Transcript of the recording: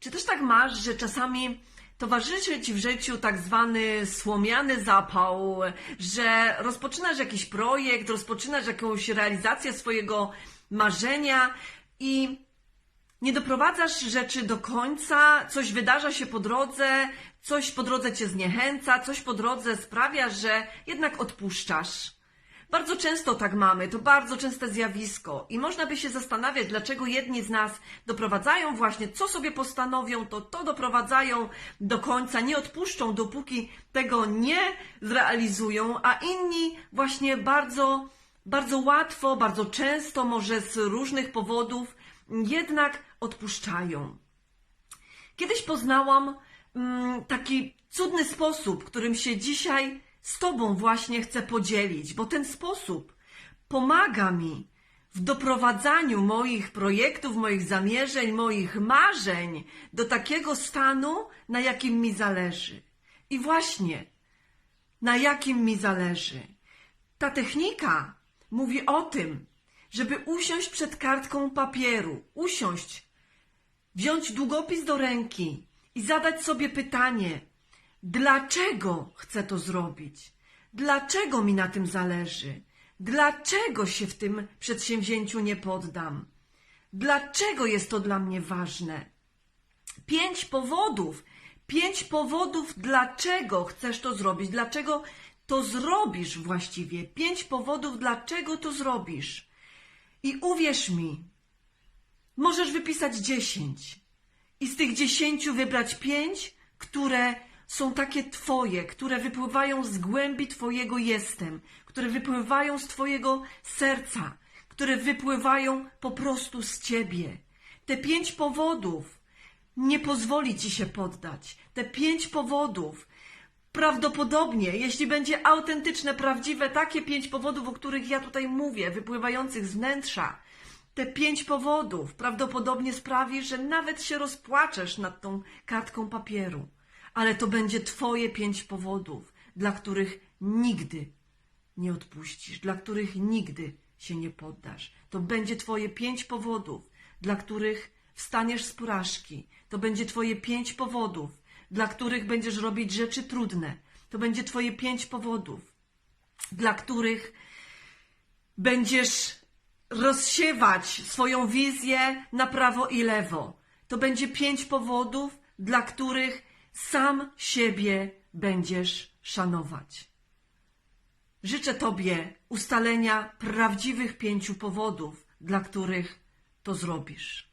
Czy też tak masz, że czasami towarzyszy ci w życiu tak zwany słomiany zapał, że rozpoczynasz jakiś projekt, rozpoczynasz jakąś realizację swojego marzenia i nie doprowadzasz rzeczy do końca, coś wydarza się po drodze, coś po drodze cię zniechęca, coś po drodze sprawia, że jednak odpuszczasz. Bardzo często tak mamy, to bardzo częste zjawisko i można by się zastanawiać, dlaczego jedni z nas doprowadzają właśnie, co sobie postanowią, to to doprowadzają do końca, nie odpuszczą, dopóki tego nie zrealizują, a inni właśnie bardzo, bardzo łatwo, bardzo często, może z różnych powodów, jednak odpuszczają. Kiedyś poznałam mm, taki cudny sposób, którym się dzisiaj z Tobą właśnie chcę podzielić, bo ten sposób pomaga mi w doprowadzaniu moich projektów, moich zamierzeń, moich marzeń do takiego stanu, na jakim mi zależy. I właśnie na jakim mi zależy. Ta technika mówi o tym, żeby usiąść przed kartką papieru, usiąść wziąć długopis do ręki i zadać sobie pytanie, dlaczego chcę to zrobić? Dlaczego mi na tym zależy? Dlaczego się w tym przedsięwzięciu nie poddam? Dlaczego jest to dla mnie ważne? Pięć powodów, pięć powodów, dlaczego chcesz to zrobić, dlaczego to zrobisz właściwie. Pięć powodów, dlaczego to zrobisz. I uwierz mi, Możesz wypisać 10 i z tych 10 wybrać 5, które są takie Twoje, które wypływają z głębi Twojego jestem, które wypływają z Twojego serca, które wypływają po prostu z Ciebie. Te pięć powodów nie pozwoli Ci się poddać. Te pięć powodów Prawdopodobnie, jeśli będzie autentyczne, prawdziwe, takie pięć powodów, o których ja tutaj mówię, wypływających z wnętrza, te pięć powodów prawdopodobnie sprawi, że nawet się rozpłaczesz nad tą kartką papieru. Ale to będzie Twoje pięć powodów, dla których nigdy nie odpuścisz, dla których nigdy się nie poddasz. To będzie Twoje pięć powodów, dla których wstaniesz z porażki. To będzie Twoje pięć powodów, dla których będziesz robić rzeczy trudne. To będzie Twoje pięć powodów, dla których będziesz rozsiewać swoją wizję na prawo i lewo. To będzie pięć powodów, dla których sam siebie będziesz szanować. Życzę Tobie ustalenia prawdziwych pięciu powodów, dla których to zrobisz.